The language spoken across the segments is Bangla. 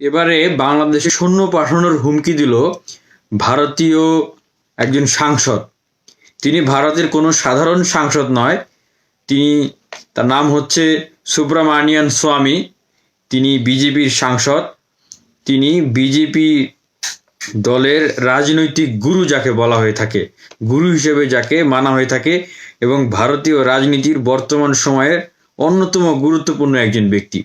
এবারে বাংলাদেশে সৈন্য পাঠানোর হুমকি দিল ভারতীয় একজন সাংসদ। তিনি ভারতের কোনো সাধারণ সাংসদ নয়। তিনি, তার নাম হচ্ছে সুব্রমানিয়ান স্বামী। তিনি বিজেপির সাংসদ। তিনি বিজেপি দলের রাজনৈতিক গুরু যাকে বলা হয়ে থাকে, গুরু হিসেবে যাকে মানা হয়ে থাকে এবং ভারতীয় রাজনীতির বর্তমান সময়ের অন্যতম গুরুত্বপূর্ণ একজন ব্যক্তি।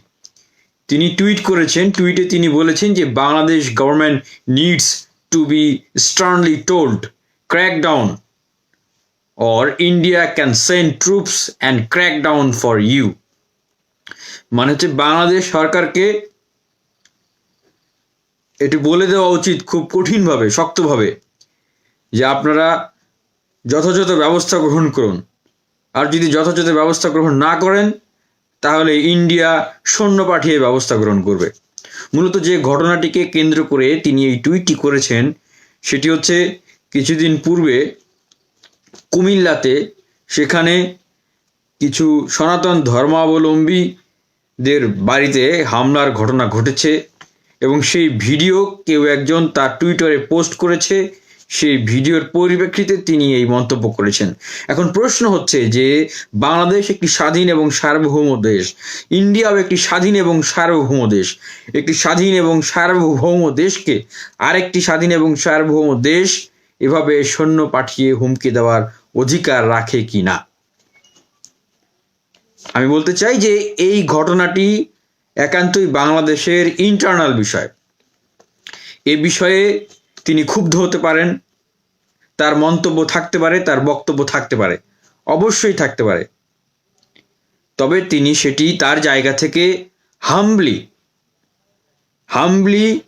তিনি টুইট করেছেন, টুইটে তিনি বলেছেন যে Bangladesh government needs to be sternly told crack down or India can send troops and crack down for you মানে হচ্ছে বাংলাদেশ সরকারকে এটি বলে দেওয়া উচিত খুব কঠিনভাবে, শক্তভাবে, যে আপনারা যথাযথ ব্যবস্থা গ্রহণ করুন। আর যদি যথাযথ ব্যবস্থা গ্রহণ না করেন তাহলে ইন্ডিয়া সৈন্য পাঠিয়ে ব্যবস্থা গ্রহণ করবে। মূলত যে ঘটনাটিকে কেন্দ্র করে তিনি এই টুইটটি করেছেন, সেটি হচ্ছে কিছুদিন পূর্বে কুমিল্লাতে সেখানে কিছু সনাতন ধর্মাবলম্বীদের বাড়িতে হামলার ঘটনা ঘটেছে এবং সেই ভিডিও কেউ একজন তার টুইটারে পোস্ট করেছে। সেই ভিডিওর পরিপ্রেক্ষিতে তিনি এই মন্তব্য করেছেন। এখন প্রশ্ন হচ্ছে যে, বাংলাদেশ একটি স্বাধীন এবং সার্বভৌম দেশ। ইন্ডিয়াও একটি স্বাধীন এবং সার্বভৌম দেশ। একটি স্বাধীন এবং সার্বভৌম দেশকে আরেকটি স্বাধীন এবং সার্বভৌম দেশ এভাবে সৈন্য পাঠিয়ে হুমকি দেওয়ার অধিকার রাখে কি না আমি বলতে চাই যে, এই ঘটনাটি একান্তই বাংলাদেশের ইন্টারনাল বিষয়। এ বিষয়ে তিনি ক্ষুব্ধ হতে পারেন, তার মন্তব্য থাকতে পারে, তার বক্তব্য থাকতে পারে, অবশ্যই থাকতে পারে। তবে তিনি সেটি তার জায়গা থেকে humbly humbly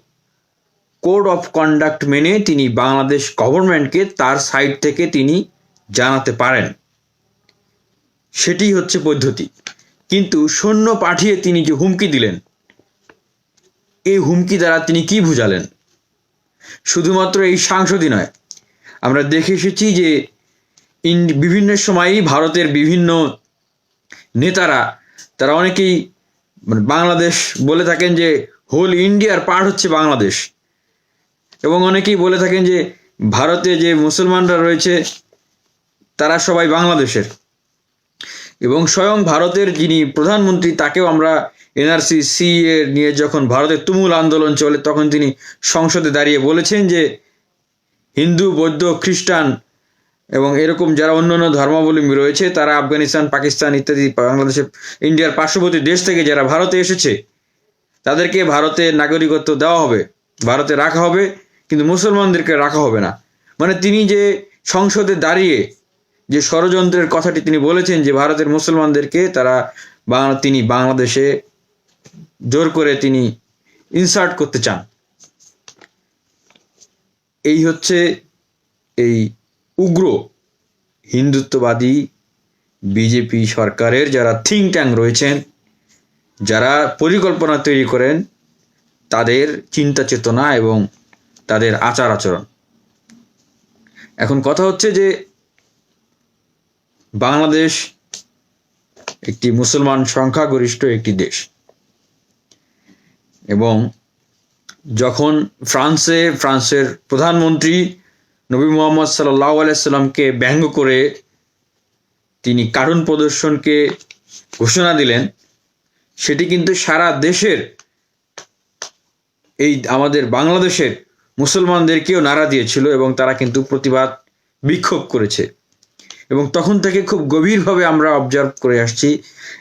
code of conduct মেনে তিনি বাংলাদেশ গভর্নমেন্টকে তার সাইড থেকে তিনি জানাতে পারেন। সেটি হচ্ছে পদ্ধতি। কিন্তু সৈন্য পাঠিয়ে তিনি যে হুমকি দিলেন এই হুমকি দ্বারা তিনি কি বুঝালেন? শুধুমাত্র এই সাংসদই নয়। আমরা দেখে এসেছি যে বিভিন্ন সময়ই ভারতের বিভিন্ন নেতারা, তারা অনেকেই মানে বাংলাদেশ বলে থাকেন যে হোল ইন্ডিয়ার পার্ট হচ্ছে বাংলাদেশ। এবং অনেকেই বলে থাকেন যে ভারতে যে মুসলমানরা রয়েছে, তারা সবাই বাংলাদেশের। এবং স্বয়ং ভারতের যিনি প্রধানমন্ত্রী, তাকেও আমরা এনআরসি সি এ নিয়ে যখন ভারতের তুমুল আন্দোলন চলে, তখন তিনি সংসদে দাঁড়িয়ে বলেছেন যে হিন্দু, বৌদ্ধ, খ্রিস্টান এবং এরকম যারা অন্য অন্য ধর্মাবলম্বী রয়েছে, তারা আফগানিস্তান, পাকিস্তান ইত্যাদি বাংলাদেশের ইন্ডিয়ার পার্শ্ববর্তী দেশ থেকে যারা ভারতে এসেছে, তাদেরকে ভারতে নাগরিকত্ব দেওয়া হবে, ভারতে রাখা হবে, কিন্তু মুসলমানদেরকে রাখা হবে না। মানে তিনি যে সংসদে দাঁড়িয়ে যে ষড়যন্ত্রের কথাটি তিনি বলেছেন যে ভারতের মুসলমানদেরকে তারা বাংলা তিনি বাংলাদেশে জোর করে তিনি ইনসার্ট করতে চান। এই হচ্ছে এই উগ্র হিন্দুত্ববাদী বিজেপি সরকারের যারা থিঙ্ক ট্যাঙ্ক রয়েছেন, যারা পরিকল্পনা তৈরি করেন তাদের চিন্তা চেতনা এবং তাদের আচার আচরণ। এখন কথা হচ্ছে যে বাংলাদেশ একটি মুসলমান সংখ্যাগরিষ্ঠ একটি দেশ। এবং যখন ফ্রান্সে, ফ্রান্সের প্রধানমন্ত্রী নবী মোহাম্মদ সাল্লাহ আলাইসাল্লামকে ব্যঙ্গ করে তিনি কার্টুন প্রদর্শনকে ঘোষণা দিলেন, সেটি কিন্তু সারা দেশের এই আমাদের বাংলাদেশের মুসলমানদেরকেও নাড়া দিয়েছিল এবং তারা কিন্তু প্রতিবাদ বিক্ষোভ করেছে। এবং তখন থেকে খুব গভীরভাবে আমরা অবজার্ভ করে আসছি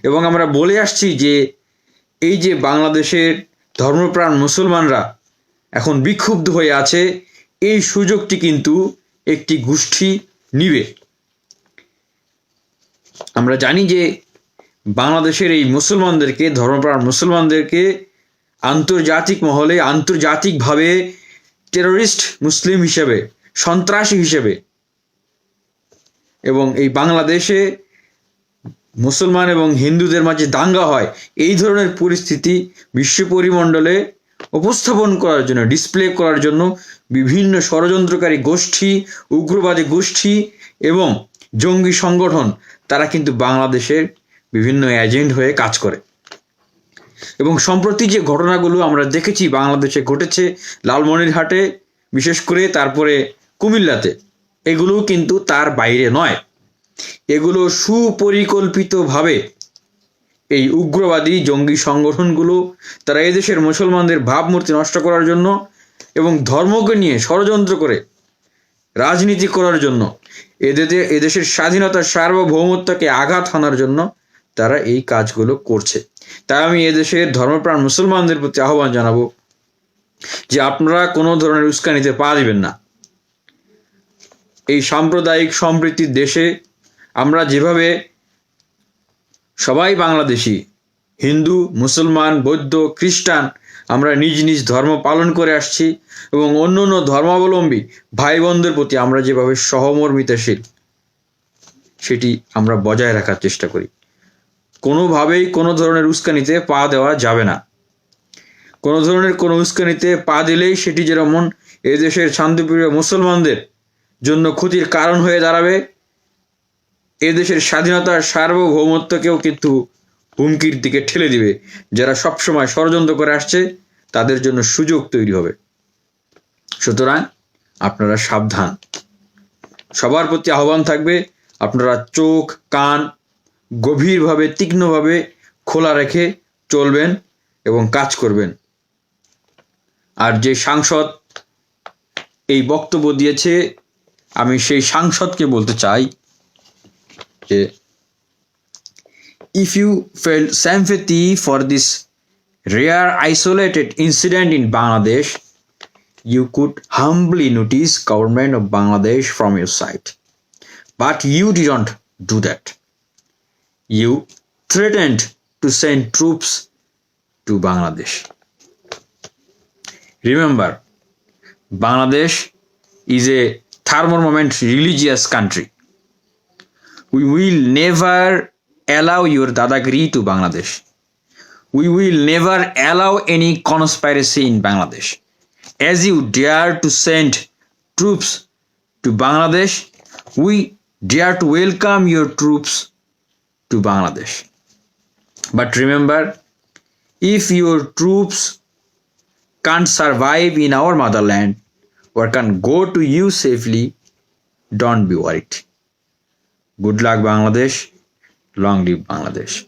এবং আমরা বলে আসছি যে এই যে বাংলাদেশের ধর্মপ্রাণ মুসলমানরা এখন বিক্ষুব্ধ হয়ে আছে, এই সুযোগটি কিন্তু একটি গোষ্ঠী নিবে। আমরা জানি যে বাংলাদেশের এই মুসলমানদেরকে, ধর্মপ্রাণ মুসলমানদেরকে আন্তর্জাতিক মহলে আন্তর্জাতিকভাবে টেররিস্ট মুসলিম হিসেবে, সন্ত্রাসী হিসেবে এবং এই বাংলাদেশে মুসলমান এবং হিন্দুদের মাঝে দাঙ্গা হয়, এই ধরনের পরিস্থিতি বিশ্ব পরিমণ্ডলে উপস্থাপন করার জন্য ডিসপ্লে করার জন্য বিভিন্ন ষড়যন্ত্রকারী গোষ্ঠী, উগ্রবাদী গোষ্ঠী এবং জঙ্গি সংগঠন, তারা কিন্তু বাংলাদেশের বিভিন্ন এজেন্ট হয়ে কাজ করে। এবং সম্প্রতি যে ঘটনাগুলো আমরা দেখেছি, বাংলাদেশে ঘটেছে লালমনিরহাটে, বিশেষ করে তারপরে কুমিল্লাতে। এগুলো কিন্তু তার বাইরে নয়। এগুলো সুপরিকল্পিতভাবে এই উগ্রবাদী জঙ্গি সংগঠনগুলো, তারা এদেশের মুসলমানদের ভাবমূর্তি নষ্ট করার জন্য এবং ধর্মকে নিয়ে ষড়যন্ত্র করে রাজনীতি করার জন্য এদেশে এদেশের স্বাধীনতার সার্বভৌমত্বকে আঘাত হানার জন্য তারা এই কাজগুলো করছে। তাই আমি এদেশের ধর্মপ্রাণ মুসলমানদের প্রতি আহ্বান জানাব যে আপনারা কোনো ধরনের উস্কানিতে পা দিবেন না। এই সাম্প্রদায়িক সম্প্রীতির দেশে আমরা যেভাবে সবাই বাংলাদেশি, হিন্দু, মুসলমান, বৌদ্ধ, খ্রিস্টান, আমরা নিজ নিজ ধর্ম পালন করে আসছি এবং অন্য অন্য ধর্মাবলম্বী ভাই বোনদের প্রতি আমরা যেভাবে সহমর্মিতাশীল, সেটি আমরা বজায় রাখার চেষ্টা করি। কোনোভাবেই কোনো ধরনের উস্কানিতে পা দেওয়া যাবে না। কোনো ধরনের কোনো উস্কানিতে পা দিলেই সেটি যেমন এদেশের শান্তিপ্রিয় মুসলমানদের জন্য ক্ষতির কারণ হয়ে দাঁড়াবে। এদেশের স্বাধীনতার সার্বভৌমত্বকেও কিন্তু হুমকির দিকে ঠেলে দিবে। যারা সবসময় ষড়যন্ত্র করে আসছে, তাদের জন্য সুযোগ তৈরি হবে। সুতরাং আপনারা সাবধান। সবার প্রতি আহ্বান থাকবে, আপনারা চোখ, কান গভীরভাবে, তীক্ষ্ণভাবে খোলা রেখে চলবেন এবং কাজ করবেন। আর যে সাংসদ এই বক্তব্য দিয়েছে আমি সেই সাংসদকে বলতে চাই যে if you felt sympathy for this rare isolated incident in Bangladesh, you could humbly notice government of Bangladesh from your side. But you didn't do that. You threatened to send troops to Bangladesh. Remember, Bangladesh is a thermomament religious country. We will never allow your dadagiri to Bangladesh. We will never allow any conspiracy in Bangladesh. As you dare to send troops to Bangladesh, we dare to welcome your troops to Bangladesh. But remember, if your troops can't survive in our motherland or can go to you safely, don't be worried. Good luck, Bangladesh. Long live Bangladesh.